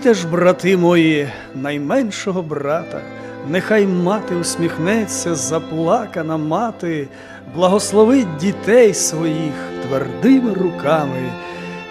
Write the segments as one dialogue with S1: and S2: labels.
S1: Поцілуйте ж, брати мої, найменшого брата, нехай мати усміхнеться, заплакана мати, благословить дітей своїх твердими руками,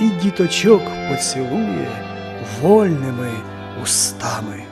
S1: і діточок поцілує вольними устами.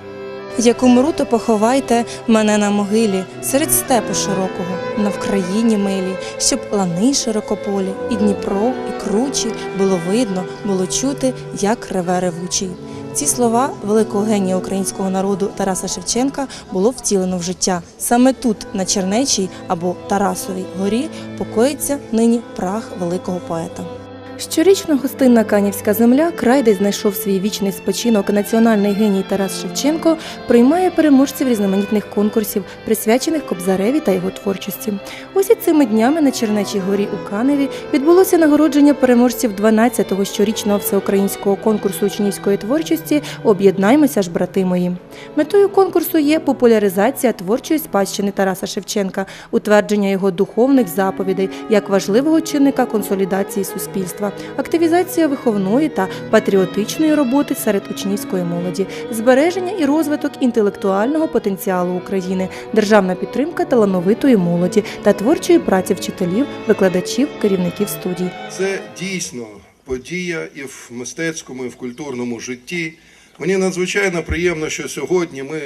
S2: Як умру, то поховайте мене на могилі серед степу широкого, на Вкраїні милі, щоб лани широкополі, і Дніпро, і кручі було видно, було чути, як реве ревучий. Ці слова великого генія українського народу Тараса Шевченка було втілено в життя. Саме тут, на Чернечій або Тарасовій горі, покоїться нині прах великого поета. Щорічно гостинна Канівська земля, край, де знайшов свій вічний спочинок національний геній Тарас Шевченко, приймає переможців різноманітних конкурсів, присвячених Кобзареві та його творчості. Ось і цими днями на Чернечій горі у Каневі відбулося нагородження переможців 12-го щорічного всеукраїнського конкурсу учнівської творчості Об'єднаймося ж, брати мої. Метою конкурсу є популяризація творчої спадщини Тараса Шевченка, утвердження його духовних заповідей як важливого чинника консолідації суспільства, активізація виховної та патріотичної роботи серед учнівської молоді, збереження і розвиток інтелектуального потенціалу України, державна підтримка талановитої молоді та творчої праці вчителів, викладачів, керівників студій.
S3: Це дійсно подія і в мистецькому, і в культурному житті. Мені надзвичайно приємно, що сьогодні ми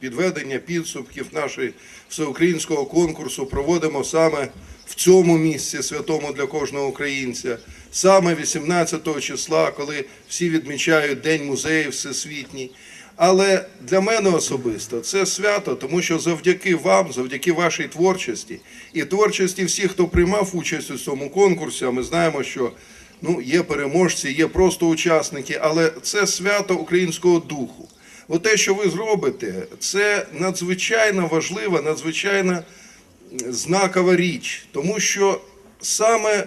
S3: підведення підсумків нашої всеукраїнського конкурсу проводимо саме в цьому місці, святому для кожного українця, саме 18 числа, коли всі відмічають День музеїв всесвітній. Але для мене особисто це свято, тому що завдяки вам, завдяки вашій творчості і творчості всіх, хто приймав участь у цьому конкурсі, а ми знаємо, що ну, є переможці, є просто учасники, але це свято українського духу. Те, що ви зробите, це надзвичайно важлива, надзвичайно знакова річ, тому що саме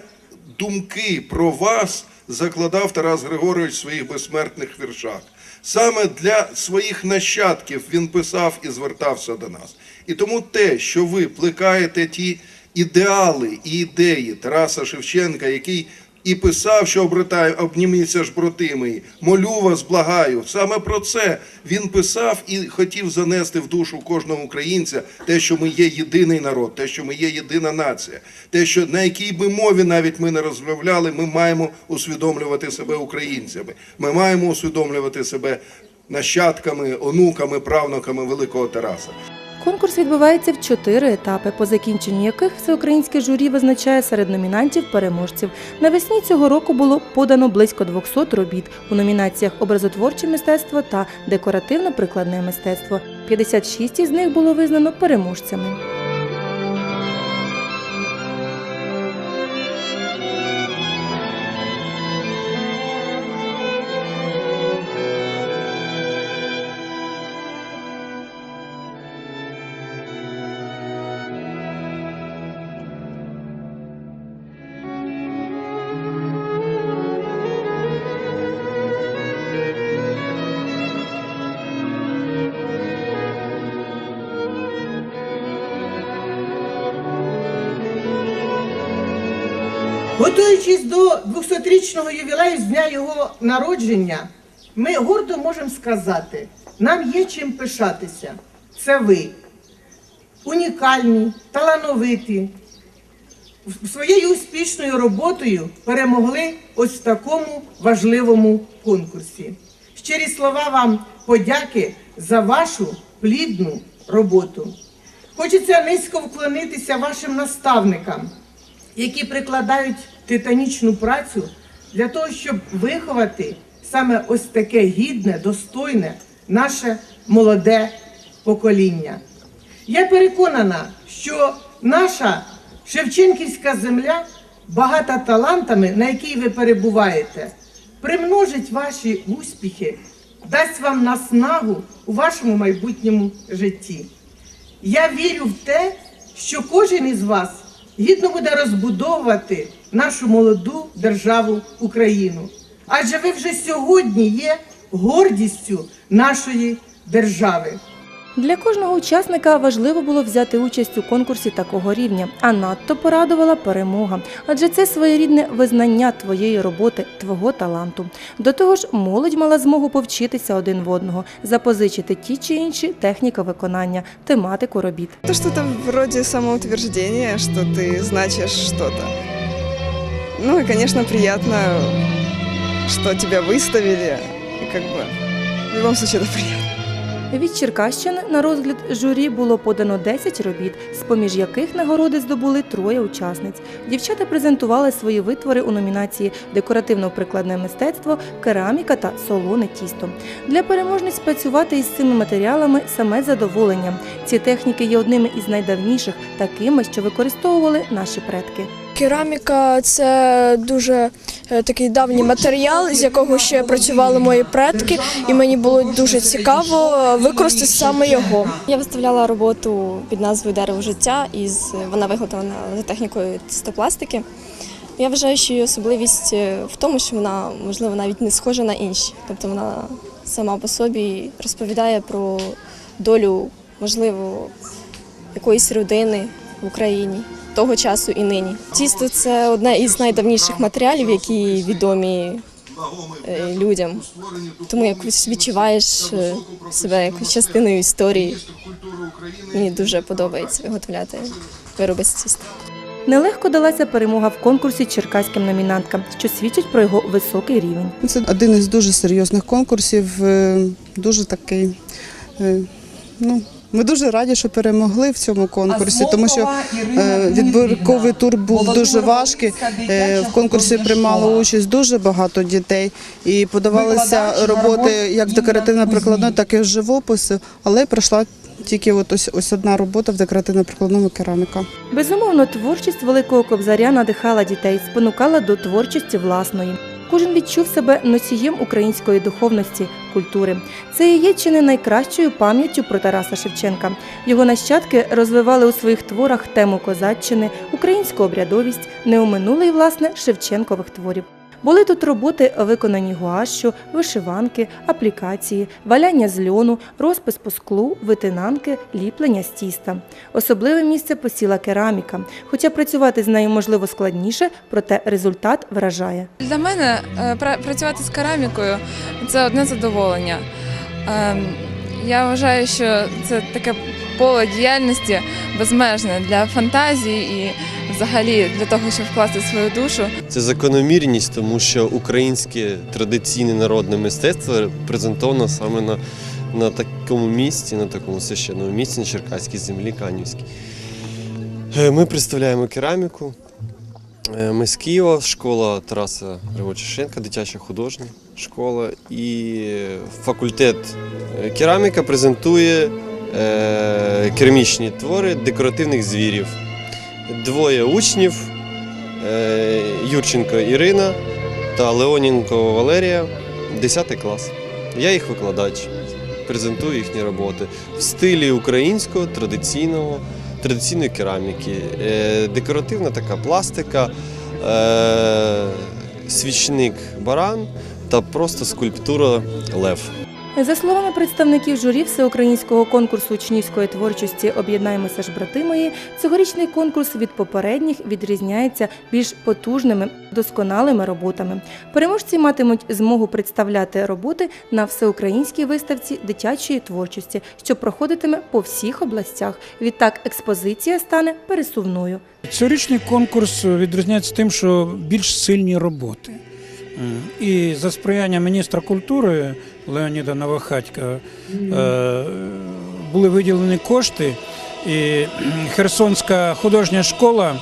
S3: думки про вас закладав Тарас Григорович в своїх безсмертних віршах. Саме для своїх нащадків він писав і звертався до нас. І тому те, що ви плекаєте ті ідеали і ідеї Тараса Шевченка, який і писав, що обритай, обніміться ж брати мої, молю вас, благаю. Саме про це він писав і хотів занести в душу кожного українця те, що ми є єдиний народ, те, що ми є єдина нація, те, що на якій би мові навіть ми не розмовляли, ми маємо усвідомлювати себе українцями. Ми маємо усвідомлювати себе нащадками, онуками, правнуками великого Тараса.
S2: Конкурс відбувається в чотири етапи, по закінченню яких всеукраїнське журі визначає серед номінантів переможців. Навесні цього року було подано близько 200 робіт у номінаціях образотворче мистецтво та декоративно-прикладне мистецтво. 56 із них було визнано переможцями.
S4: Готуючись до 200-річного ювілею з дня його народження, ми гордо можемо сказати, нам є чим пишатися. Це ви. Унікальні, талановиті, своєю успішною роботою перемогли ось в такому важливому конкурсі. Щирі слова вам подяки за вашу плідну роботу. Хочеться низько вклонитися вашим наставникам, які прикладають титанічну працю для того, щоб виховати саме ось таке гідне, достойне наше молоде покоління. Я переконана, що наша Шевченківська земля, багата талантами, на якій ви перебуваєте, примножить ваші успіхи, дасть вам наснагу у вашому майбутньому житті. Я вірю в те, що кожен із вас гідно буде розбудовувати нашу молоду державу Україну. Адже ви вже сьогодні є гордістю нашої держави.
S2: Для кожного учасника важливо було взяти участь у конкурсі такого рівня, а надто порадувала перемога, адже це своєрідне визнання твоєї роботи, твого таланту. До того ж, молодь мала змогу повчитися один в одного, запозичити ті чи інші техніки виконання, тематику робіт.
S5: Это что-то вроде самоутверждения, что ты значишь что-то. Ну и, конечно, приятно, что тебя выставили. И как бы в любом случае это приятно.
S2: Від Черкащини на розгляд журі було подано 10 робіт, з-поміж яких нагороди здобули троє учасниць. Дівчата презентували свої витвори у номінації Декоративно-прикладне мистецтво, кераміка та солоне тісто. Для переможниць працювати із цими матеріалами саме задоволення. Ці техніки є одними із найдавніших, такими, що використовували наші предки.
S6: Кераміка це дуже е, такий давній матеріал, з якого ще працювали мої предки, і мені було дуже цікаво використати саме його.
S7: Я виставляла роботу під назвою Дерево життя, із вона виготовлена за технікою цистопластики. Я вважаю, що її особливість е, в тому, що вона можливо навіть не схожа на інші. Тобто вона сама по собі розповідає про долю, можливо, якоїсь родини в Україні того часу і нині. Тісто це одне із найдавніших матеріалів, які відомі е, людям. Тому якось відчуваєш е, себе якось частиною історії. Мені дуже подобається виготовляти вироби з тіста.
S2: Нелегко далася перемога в конкурсі черкаським номінанткам, що свідчить про його високий рівень.
S8: Це один із дуже серйозних конкурсів, е, дуже такий. Ну, ми дуже раді, що перемогли в цьому конкурсі, тому що е, відбірковий тур був дуже важкий. Е, В конкурсі приймало участь дуже багато дітей і подавалися роботи як декоративно-прикладної, так і з живопису, але пройшла тільки от ось, ось одна робота в декоративно-прикладному кераміка.
S2: Безумовно, творчість великого кобзаря надихала дітей, спонукала до творчості власної. Кожен відчув себе носієм української духовності, культури. Це є чи не найкращою пам'яттю про Тараса Шевченка. Його нащадки розвивали у своїх творах тему козаччини, українську обрядовість, не оминули й власне Шевченкових творів. Були тут роботи, виконані гуашю, вишиванки, аплікації, валяння з льону, розпис по склу, витинанки, ліплення з тіста. Особливе місце посіла кераміка. Хоча працювати з нею можливо складніше, проте результат вражає.
S9: Для мене е, працювати з керамікою це одне задоволення. Ем, Я вважаю, що це таке поле діяльності безмежне для фантазії і взагалі для того, щоб вкласти свою душу.
S10: Це закономірність, тому що українське традиційне народне мистецтво презентовано саме на, на такому місці, на такому священному місці, на Черкаській землі Канівській. Е, Ми представляємо кераміку. Е, Ми з Києва, школа Тараса Шевченка, дитяча художня школа. І факультет е, кераміка презентує керамічні твори декоративних звірів. Двоє учнів е, Юрченко Ірина та Леоненко Валерія, 10 клас. Я їх викладач, презентую їхні роботи в стилі українського традиційного, традиційної кераміки. Е, Декоративна така пластика, е, свічник баран та просто скульптура лев.
S2: За словами представників журі всеукраїнського конкурсу учнівської творчості Об'єднаємося ж брати мої, цьогорічний конкурс від попередніх відрізняється більш потужними, досконалими роботами. Переможці матимуть змогу представляти роботи на всеукраїнській виставці дитячої творчості, що проходитиме по всіх областях. Відтак експозиція стане пересувною.
S11: Цьогорічний конкурс відрізняється тим, що більш сильні роботи. І за сприяння міністра культури Леоніда Новохатька е, були виділені кошти, і Херсонська художня школа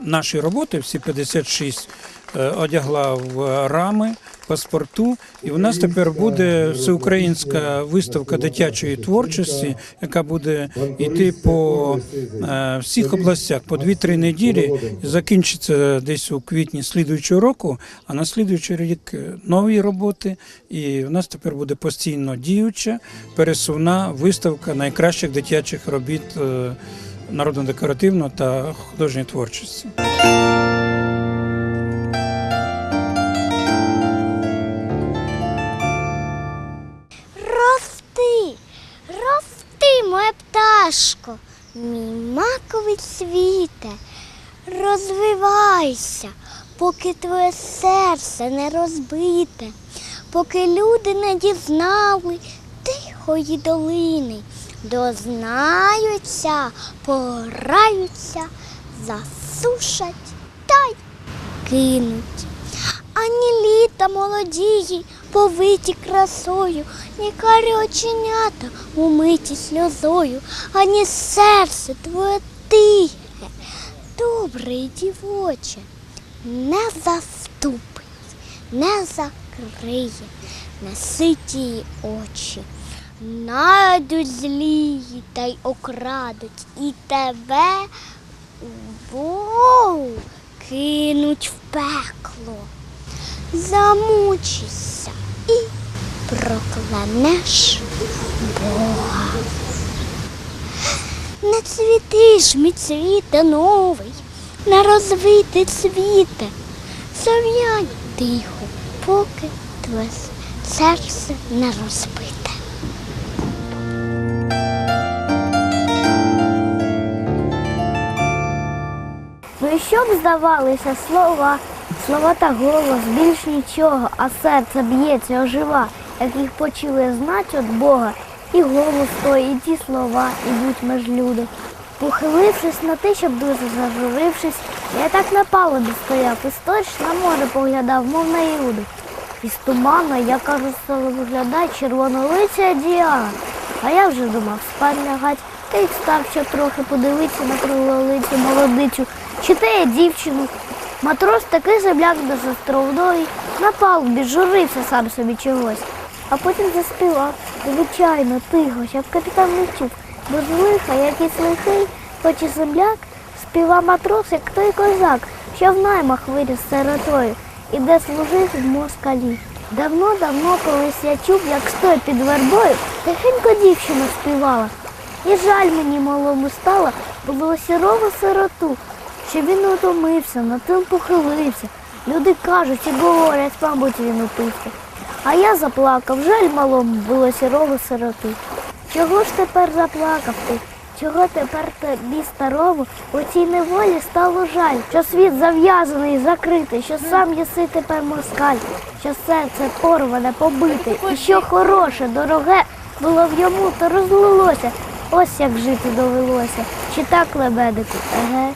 S11: наші роботи, всі 56, е, одягла в рами паспорту. І у нас тепер буде всеукраїнська виставка дитячої творчості, яка буде йти по е, всіх областях по 2-3 неділі. Закінчиться десь у квітні слідуючого року, а на слідуючий рік е, нові роботи. І у нас тепер буде постійно діюча пересувна виставка найкращих дитячих робіт е, народно-декоративної та художньої творчості.
S12: Мій маковий світе, розвивайся, поки твоє серце не розбите, поки люди не дізнали тихої долини, дознаються, пограються, засушать та й кинуть. Ані літа молодії, повиті красою, ні карі оченята умиті сльозою, ані серце твоє тихе, добре дівоче, не заступить, не закриє, не ситі очі. Найдуть злії та й окрадуть і тебе воу, кинуть в пекло. Замучишся і проклянеш Бога. Не цвітиш, мій цвіте новий, не розвити цвіте, зав'янь тихо, поки твоє серце не розбите.
S13: Ну і що б здавалися слова, слова та голос, більш нічого, а серце б'ється, ожива, як їх почує знать від Бога, і голос той, і ті слова ідуть меж люди. Похилившись на те, щоб дуже зажурившись, я так на палубі стояв і сторч на море поглядав, мов на Іуду. Із туману, я кажу, стало виглядає червонолиця Діана. А я вже думав спать лягать, та й встав ще трохи подивитися на круглолицю молодицю, чи те я дівчину. Матрос такий земляк без островної, на палубі журився сам собі чогось. А потім заспівав, звичайно, тихо, щоб капітан не чув. Бо з лиха, якийсь лихий, хоч і земляк, співав матрос, як той козак, що в наймах виріс сиротою, і де служив в москалі. Давно-давно колись я чув, як стоя під вербою, тихенько дівчина співала. І жаль мені малому стало, було сірову сироту, що він утомився, на тим похилився. Люди кажуть і говорять, мабуть, він упився. А я заплакав, жаль малому було сірову сироту. Чого ж тепер заплакав ти? Чого тепер тобі старому у цій неволі стало жаль, що світ зав'язаний, закритий, що сам єси тепер москаль, що серце порване, побите, і що хороше, дороге було в йому, то розлилося. Ось як жити довелося. Чи так, лебедику? Еге.